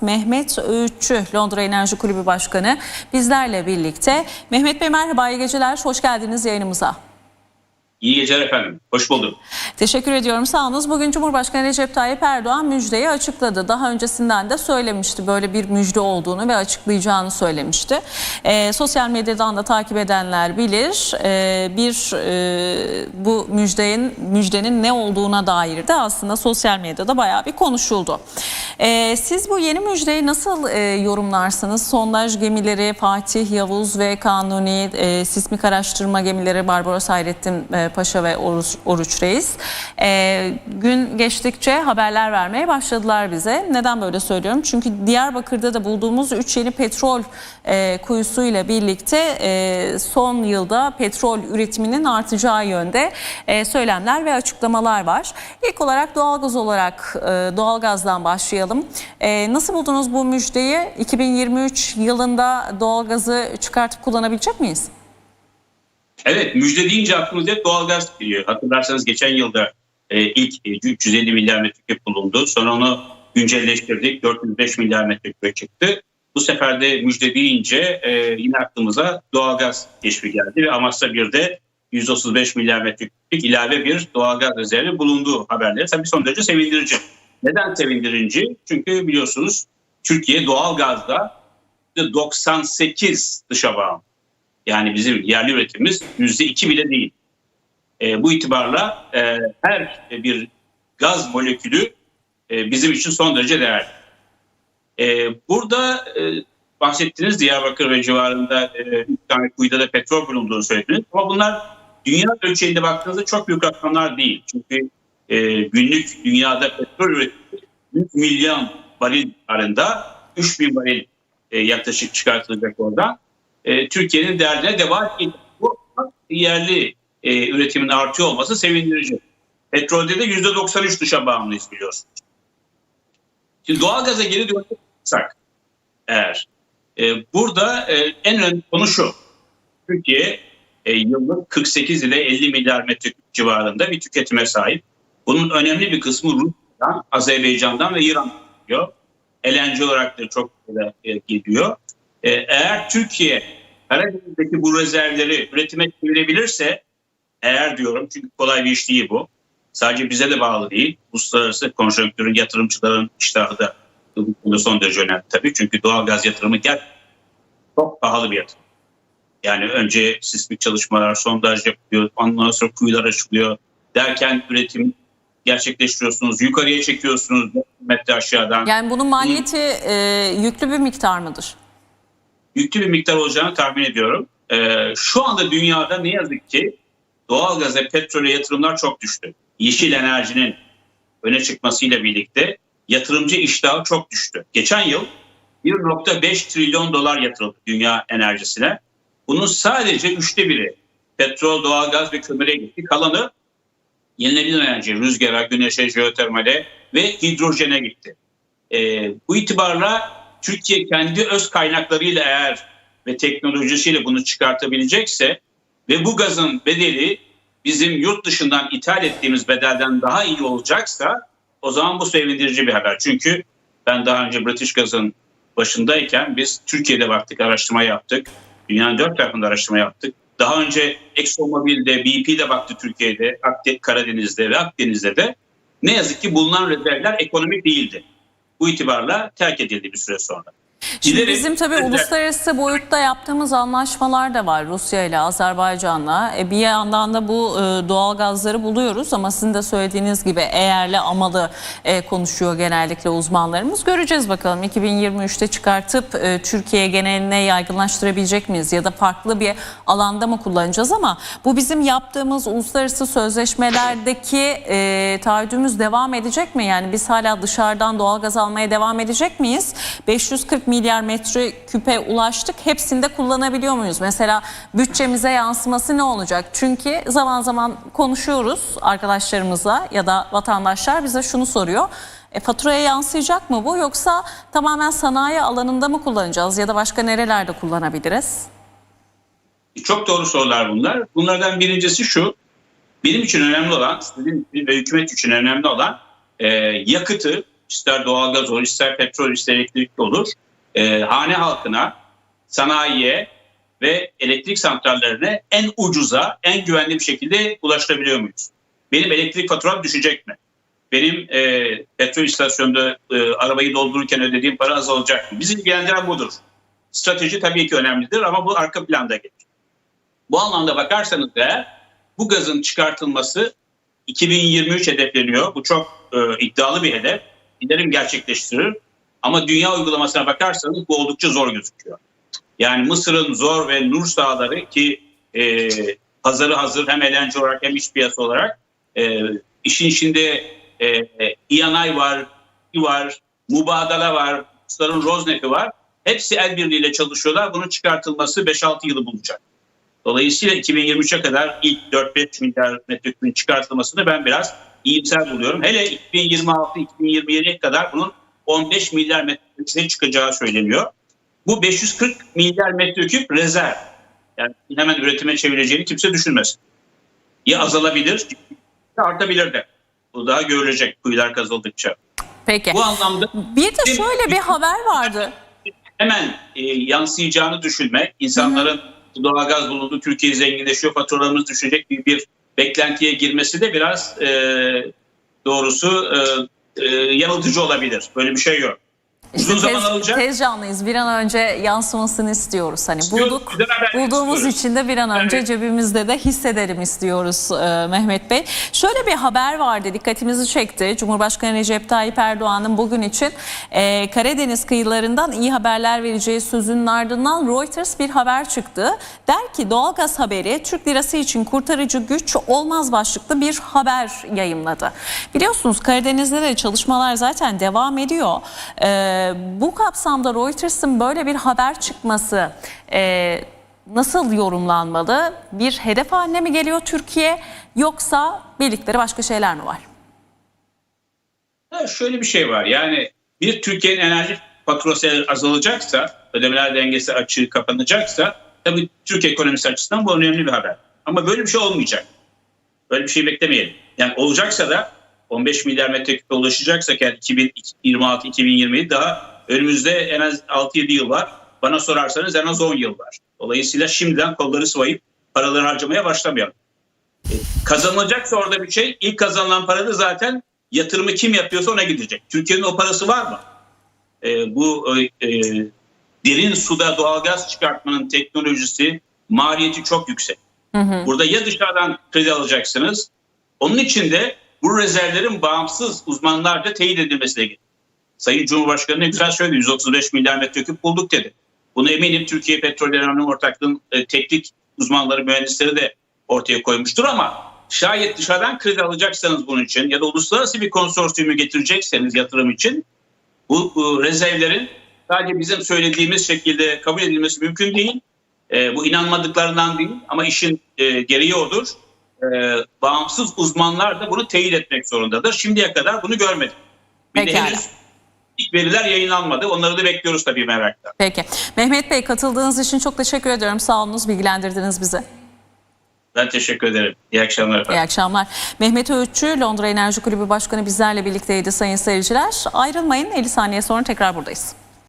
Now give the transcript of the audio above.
Mehmet Öğütçü, Londra Enerji Kulübü Başkanı bizlerle birlikte. Mehmet Bey merhaba, iyi geceler, hoş geldiniz yayınımıza. İyi geceler efendim. Hoş bulduk. Teşekkür ediyorum. Sağolunuz. Bugün Cumhurbaşkanı Recep Tayyip Erdoğan müjdeyi açıkladı. Daha öncesinden de söylemişti böyle bir müjde olduğunu ve açıklayacağını söylemişti. Ee, sosyal medyadan da takip edenler bilir. Ee, bir e, bu müjdenin müjdenin ne olduğuna dair de aslında sosyal medyada bayağı bir konuşuldu. Ee, siz bu yeni müjdeyi nasıl e, yorumlarsınız? Sondaj gemileri Fatih, Yavuz ve Kanuni, e, sismik araştırma gemileri Barbaros Hayrettin e, Paşa ve Oruç, Oruç Reis e, gün geçtikçe haberler vermeye başladılar bize. Neden böyle söylüyorum? Çünkü Diyarbakır'da da bulduğumuz 3 yeni petrol e, kuyusuyla birlikte e, son yılda petrol üretiminin artacağı yönde e, söylemler ve açıklamalar var. İlk olarak doğalgaz olarak e, doğalgazdan başlayalım. E, nasıl buldunuz bu müjdeyi? 2023 yılında doğalgazı çıkartıp kullanabilecek miyiz? Evet müjde deyince aklımıza hep doğalgaz geliyor. Hatırlarsanız geçen yılda e, ilk e, 350 milyar metreküp bulundu. Sonra onu güncelleştirdik. 405 milyar metreküp çıktı. Bu sefer de müjde deyince e, yine aklımıza doğalgaz keşfi geldi ve Amasya 1'de 135 milyar metreküplük ilave bir doğalgaz rezervi bulunduğu haberleri tabii son derece sevindirici. Neden sevindirici? Çünkü biliyorsunuz Türkiye doğalgazda 98 dışa bağımlı. Yani bizim yerli üretimimiz yüzde iki bile değil. E, bu itibarla e, her bir gaz molekülü e, bizim için son derece değerli. E, burada e, bahsettiğiniz Diyarbakır ve civarında e, tane kuyuda da petrol bulunduğunu söylediniz. Ama bunlar dünya ölçeğinde baktığınızda çok büyük rakamlar değil. Çünkü e, günlük dünyada petrol üretimi 100 milyon varil arında 3 bin varil e, yaklaşık çıkartılacak oradan e, Türkiye'nin derdine devam ediyor. Bu yerli e, üretimin artıyor olması sevindirici. Petrolde de %93 dışa bağımlıyız biliyorsunuz. Şimdi doğalgaza geri dönersek eğer e, burada e, en önemli konu şu. Türkiye e, yıllık 48 ile 50 milyar metreküp civarında bir tüketime sahip. Bunun önemli bir kısmı Rusya'dan, Azerbaycan'dan ve İran'dan geliyor. LNG olarak da çok e, gidiyor. E, eğer Türkiye Karadeniz'deki bu rezervleri üretime çevirebilirse eğer diyorum çünkü kolay bir iş değil bu. Sadece bize de bağlı değil. Uluslararası konjonktürün yatırımcıların iştahı da son derece önemli tabii. Çünkü doğal gaz yatırımı gel çok pahalı bir yatırım. Yani önce sismik çalışmalar, sondaj yapılıyor, ondan sonra kuyular açılıyor. Derken üretim gerçekleştiriyorsunuz, yukarıya çekiyorsunuz metre aşağıdan. Yani bunun maliyeti e, yüklü bir miktar mıdır? Yüklü bir miktar olacağını tahmin ediyorum. Ee, şu anda dünyada ne yazık ki doğalgaz ve petrole yatırımlar çok düştü. Yeşil enerjinin öne çıkmasıyla birlikte yatırımcı iştahı çok düştü. Geçen yıl 1.5 trilyon dolar yatırıldı dünya enerjisine. Bunun sadece üçte biri petrol, doğalgaz ve kömüre gitti. Kalanı yenilenebilir enerji, rüzgara, güneşe, jeotermale ve hidrojene gitti. Ee, bu itibarla Türkiye kendi öz kaynaklarıyla eğer ve teknolojisiyle bunu çıkartabilecekse ve bu gazın bedeli bizim yurt dışından ithal ettiğimiz bedelden daha iyi olacaksa o zaman bu sevindirici bir haber. Çünkü ben daha önce British Gaz'ın başındayken biz Türkiye'de baktık, araştırma yaptık. Dünyanın dört tarafında araştırma yaptık. Daha önce ExxonMobil'de, BP'de baktı Türkiye'de, Karadeniz'de ve Akdeniz'de de. Ne yazık ki bulunan rezervler ekonomik değildi bu itibarla terk edildi bir süre sonra. Şimdi İleri, bizim tabii uluslararası boyutta yaptığımız anlaşmalar da var Rusya ile Azerbaycan'la. E bir yandan da bu e, doğal gazları buluyoruz ama sizin de söylediğiniz gibi eğerli amalı e, konuşuyor genellikle uzmanlarımız. Göreceğiz bakalım 2023'te çıkartıp e, Türkiye geneline yaygınlaştırabilecek miyiz ya da farklı bir alanda mı kullanacağız ama bu bizim yaptığımız uluslararası sözleşmelerdeki e, taahhüdümüz devam edecek mi? Yani biz hala dışarıdan doğal gaz almaya devam edecek miyiz? 540 milyar metre küpe ulaştık. Hepsinde kullanabiliyor muyuz? Mesela bütçemize yansıması ne olacak? Çünkü zaman zaman konuşuyoruz arkadaşlarımızla ya da vatandaşlar bize şunu soruyor. E, faturaya yansıyacak mı bu yoksa tamamen sanayi alanında mı kullanacağız ya da başka nerelerde kullanabiliriz? Çok doğru sorular bunlar. Bunlardan birincisi şu. Benim için önemli olan, sizin ve hükümet için önemli olan e, yakıtı ister doğalgaz olur, ister petrol, ister elektrik olur. E, hane halkına, sanayiye ve elektrik santrallerine en ucuza, en güvenli bir şekilde ulaştırabiliyor muyuz? Benim elektrik faturam düşecek mi? Benim e, petrol istasyonunda e, arabayı doldururken ödediğim para azalacak mı? Bizi ilgilendiren budur. Strateji tabii ki önemlidir ama bu arka planda gelir. Bu anlamda bakarsanız da bu gazın çıkartılması 2023 hedefleniyor. Bu çok e, iddialı bir hedef. Dilerim gerçekleştirir. Ama dünya uygulamasına bakarsanız bu oldukça zor gözüküyor. Yani Mısır'ın Zor ve Nur Dağları ki e, pazarı hazır hem eğlence olarak hem iş piyası olarak e, işin içinde e, İyanay var, var, Mubadala var, Rusların Rosneft'i var. Hepsi el birliğiyle çalışıyorlar. Bunun çıkartılması 5-6 yılı bulacak. Dolayısıyla 2023'e kadar ilk 4-5 milyar metrekübün çıkartılmasını ben biraz iyimser buluyorum. Hele 2026-2027'ye kadar bunun 15 milyar metrekübe çıkacağı söyleniyor. Bu 540 milyar metreküp rezerv. Yani hemen üretime çevireceğini kimse düşünmez. Ya azalabilir ya artabilir de. Bu daha görülecek kuyular kazıldıkça. Peki. Bu anlamda Bir de şöyle bir haber vardı. hemen e, yansıyacağını düşünmek, insanların doğalgaz bulundu, Türkiye zenginleşiyor, faturalarımız düşecek gibi bir beklentiye girmesi de biraz e, doğrusu e, e, yanıltıcı olabilir. Böyle bir şey yok. İşte Uzun zaman tez, alacak. tez canlıyız. Bir an önce yansımasını istiyoruz. Hani İstiyoruz, bulduk, bulduğumuz istiyoruz. için de bir an önce Evet. cebimizde de hissedelim istiyoruz e, Mehmet Bey. Şöyle bir haber vardı dikkatimizi çekti. Cumhurbaşkanı Recep Tayyip Erdoğan'ın bugün için e, Karadeniz kıyılarından iyi haberler vereceği sözünün ardından Reuters bir haber çıktı. Der ki doğalgaz haberi Türk lirası için kurtarıcı güç olmaz başlıklı bir haber yayımladı. Biliyorsunuz Karadeniz'de de çalışmalar zaten devam ediyor. Bu kapsamda Reuters'ın böyle bir haber çıkması e, nasıl yorumlanmalı? Bir hedef haline mi geliyor Türkiye yoksa bildikleri başka şeyler mi var? Ha, şöyle bir şey var yani bir Türkiye'nin enerji faturası azalacaksa, ödemeler dengesi açığı kapanacaksa tabii Türk ekonomisi açısından bu önemli bir haber. Ama böyle bir şey olmayacak. Böyle bir şey beklemeyelim. Yani olacaksa da 15 milyar metreküpe ulaşacaksak yani 2026-2027 daha önümüzde en az 6-7 yıl var. Bana sorarsanız en az 10 yıl var. Dolayısıyla şimdiden kolları sıvayıp paraları harcamaya başlamayalım. E, kazanılacaksa orada bir şey ilk kazanılan para da zaten yatırımı kim yapıyorsa ona gidecek. Türkiye'nin o parası var mı? E, bu e, e, derin suda doğalgaz çıkartmanın teknolojisi maliyeti çok yüksek. Burada ya dışarıdan kredi alacaksınız. Onun için de bu rezervlerin bağımsız uzmanlarca teyit edilmesi de gerekiyor. Sayın Cumhurbaşkanı ne güzel söyledi. 135 milyar metreküp bulduk dedi. Bunu eminim Türkiye Petrol Anonim Ortaklığı'nın e, teknik uzmanları, mühendisleri de ortaya koymuştur ama şayet dışarıdan kredi alacaksanız bunun için ya da uluslararası bir konsorsiyumu getirecekseniz yatırım için bu, bu rezervlerin sadece bizim söylediğimiz şekilde kabul edilmesi mümkün değil. E, bu inanmadıklarından değil ama işin e, gereği odur. E, bağımsız uzmanlar da bunu teyit etmek zorundadır. Şimdiye kadar bunu görmedik. Bir de Pekala. henüz ilk veriler yayınlanmadı. Onları da bekliyoruz tabii merakla. Peki. Mehmet Bey katıldığınız için çok teşekkür ediyorum. Sağ olunuz, bilgilendirdiniz bizi. Ben teşekkür ederim. İyi akşamlar efendim. İyi akşamlar. Mehmet Öğütçü, Londra Enerji Kulübü Başkanı bizlerle birlikteydi sayın seyirciler. Ayrılmayın, 50 saniye sonra tekrar buradayız.